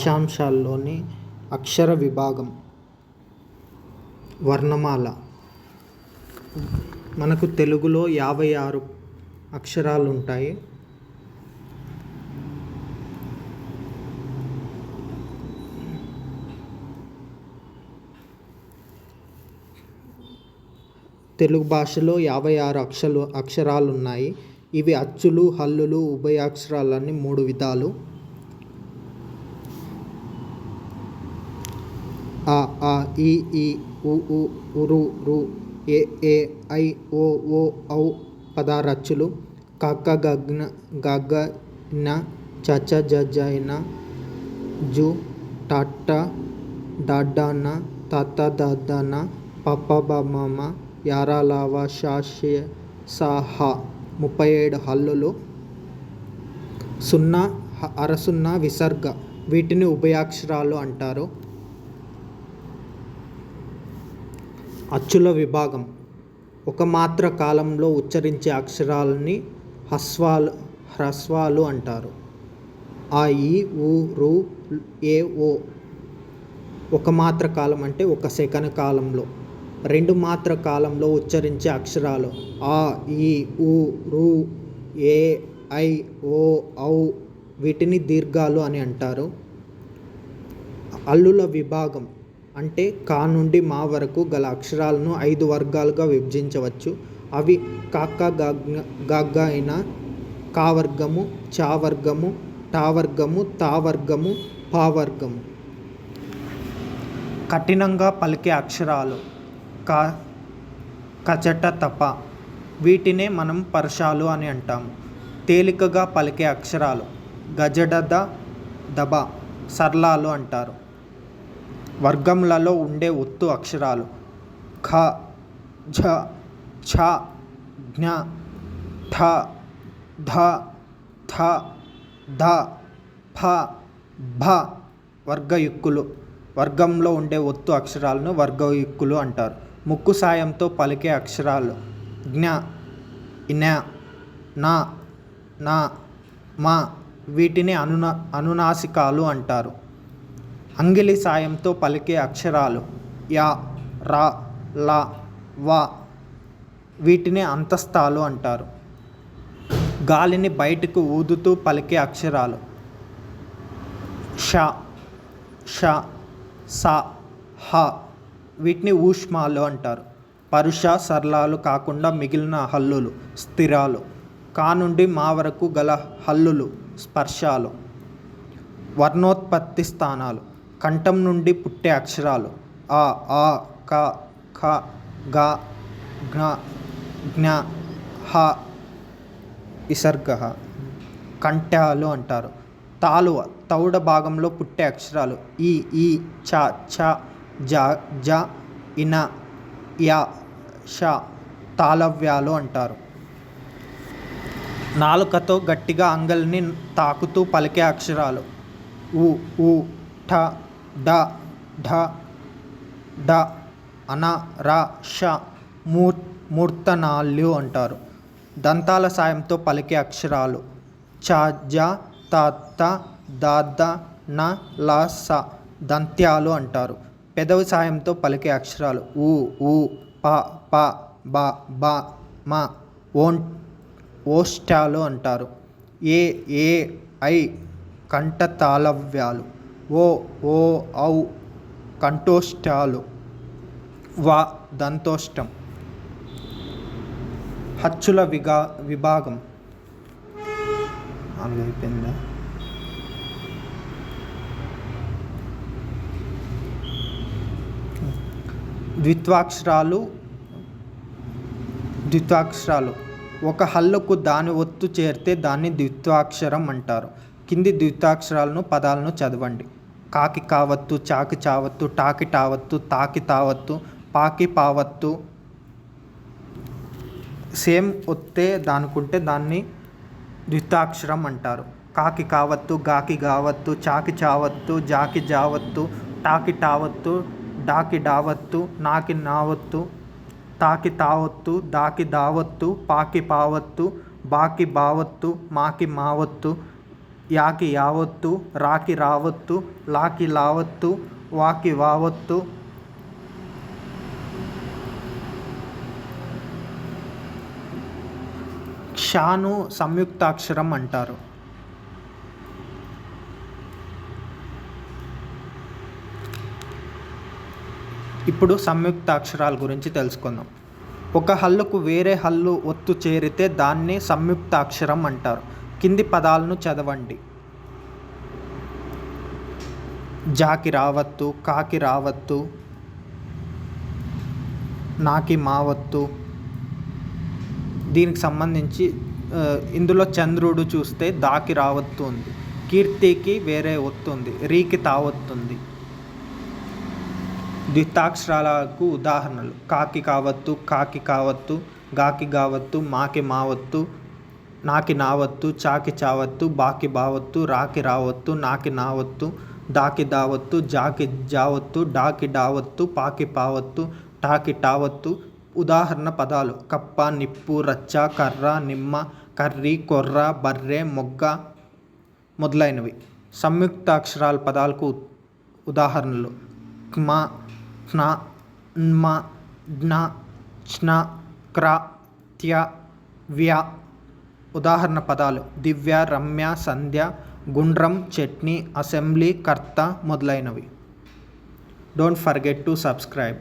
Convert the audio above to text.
భాషాంశాల్లోని అక్షర విభాగం వర్ణమాల. మనకు తెలుగులో యాభై ఆరు అక్షరాలు ఉంటాయి తెలుగు భాషలో యాభై ఆరు అక్షలు అక్షరాలు ఉన్నాయి ఇవి అచ్చులు హల్లులు ఉభయాక్షరాలని మూడు విధాలు. అ ఆ ఇ ఈ ఉ ఊ ఉరు రు ఏ ఏ ఐ ఓ ఓ ఔ పదారచ్చులు. కక్క గగ్న గగ్గ న చచ జజ న జు టట్ట డడ్డన తత్త దద్దన పప్ప బమ్మ యారాలావ ష ముప్పై ఏడు హల్లులు. సున్నా హ- అరసున్నా విసర్గ. వీటిని ఉభయాక్షరాలు అంటారు. అచ్చుల విభాగం. ఒక మాత్ర కాలంలో ఉచ్చరించే అక్షరాలని హ్రస్వాలు హ్రస్వాలు అంటారు. ఆ ఈ ఊ రు ఏ ఓ. ఒక మాత్ర కాలం అంటే ఒక సెకను కాలంలో. రెండు మాత్ర కాలంలో ఉచ్చరించే అక్షరాలు ఆ ఈ ఊ రు ఏ ఐ ఓ ఔ వీటిని దీర్ఘాలు అని అంటారు. అల్లుల విభాగం. అంటే కా నుండి మా వరకు గల అక్షరాలను ఐదు వర్గాలుగా విభజించవచ్చు. అవి కాక గగ్గ గగ్గ అయిన కా వర్గము చా వర్గము టా వర్గము తా వర్గము పా వర్గము. కఠినంగా పలికే అక్షరాలు కా కచట తప. వీటినే మనం పర్షాలు అని అంటాము తేలికగా పలికే అక్షరాలు గజడద దబ సర్లాలు అంటారు. వర్గములలో ఉండే ఒత్తు అక్షరాలు. ఖ ఝ ఛ జ్ఞ ఠ ధ థ ధ ఫ భ వర్గయుక్కులు. వర్గంలో ఉండే ఒత్తు అక్షరాలను వర్గయుక్కులు అంటారు. ముక్కు సాయంతో పలికే అక్షరాలు. జ్ఞ ఇన నా నా మా వీటిని అనునా అనునాసికాలు అంటారు. అంగిలి సాయంతో పలికే అక్షరాలు యా రా లా వా వీటిని అంతస్తాలు అంటారు. గాలిని బయటకు ఊదుతూ పలికే అక్షరాలు ష ష స హ వీటిని ఊష్మాలు అంటారు. పరుష సరళాలు కాకుండా మిగిలిన హల్లులు స్థిరాలు. కా నుండి మా వరకు గల హల్లులు స్పర్శాలు. వర్ణోత్పత్తి స్థానాలు. కంఠం నుండి పుట్టే అక్షరాలు. ఆ ఆ క ఖ గ జ్ఞ జ్ఞ హ విసర్గ కంఠాలు అంటారు. తాలువ తౌడ భాగంలో పుట్టే అక్షరాలు. ఈ ఈ చ ఛ జ జ ఇన య ష తాళవ్యాలు అంటారు. నాలుకతో గట్టిగా అంగల్ని తాకుతూ పలికే అక్షరాలు. ఉ ఉ ఠ డ ఢ డ అన ర ష మూర్ మూర్తనాళ్ళు అంటారు. దంతాల సాయంతో పలికే అక్షరాలు చ జ త త ద ద న ల స దంత్యాలు అంటారు. పెదవి సాయంతో పలికే అక్షరాలు ఊ ఊ ప ప బ బ మ ఓన్ ఓష్టాలు అంటారు. ఏ ఏ ఐ కంఠ తాళవ్యాలు ఓ ఓ ఔ కంఠోష్టాలు. వా దంతోష్టం. హచ్చుల విగా విభాగం. నాలుగు అయిపోయిందా? ద్విత్వాక్షరాలు ద్విత్వాక్షరాలు. ఒక హల్లుకు దాని ఒత్తు చేరితే దాన్ని ద్విత్వాక్షరం అంటారు. కింది ద్విత్వాక్షరాలను పదాలను చదవండి. కాకి కావత్తు చాకి చావత్తు టాకి టావత్తు తాకి తావత్తు పాకి పావత్తు. సేమ్ ఒత్తే దానుకుంటే దాన్ని ద్వితాక్షరం అంటారు. కాకి కావత్తు గాకి కావత్తు చాకి చావత్తు జాకి జావత్తు టాకి టావత్తు డాకి డావత్తు నాకి నావత్తు తాకి తావత్తు దాకి దావత్తు పాకి పావత్తు బాకి బావత్తు మాకి మావత్తు యాకి యావత్తు రాకి రావత్తు లాకి లావత్తు వాకి వావత్తు. క్షాను సంయుక్తాక్షరం అంటారు. ఇప్పుడు సంయుక్తాక్షరాల గురించి తెలుసుకుందాం. ఒక హల్లుకు వేరే హల్లు ఒత్తు చేరితే దాన్ని సంయుక్తాక్షరం అంటారు. కింది పదాలను చదవండి. జాకి రావత్తు కాకి రావత్తు నాకి మావత్తు దీనికి సంబంధించి ఇందులో చంద్రుడు చూస్తే దాకి రావత్తు ఉంది. కీర్తికి వేరే వస్తుంది రీకి తావత్తుంది ద్వితాక్షరాలకు ఉదాహరణలు. కాకి కావత్తు కాకి కావత్తు గాకి కావత్తు మాకి మావత్తు నాకి నావత్తు చాకి చావత్తు బాకి బావత్తు రాకి రావత్తు నాకి నావత్తు దాకి దావత్తు జాకి జావత్తు డాకి డావత్తు పాకి పావత్తు టాకి టావత్తు. ఉదాహరణ పదాలు. కప్ప నిప్పు రచ్చ కర్ర నిమ్మ కర్రీ కొర్ర బర్రె మొగ్గ మొదలైనవి. సంయుక్తాక్షరాల పదాలకు ఉదాహరణలు. క్మ క్న న్మ జ్న చ్న క్ర త్య వ్య ఉదాహరణ పదాలు దివ్య రమ్య సంధ్య గుండ్రం చట్నీ అసెంబ్లీ కర్త మొదలైనవి. Don't forget to subscribe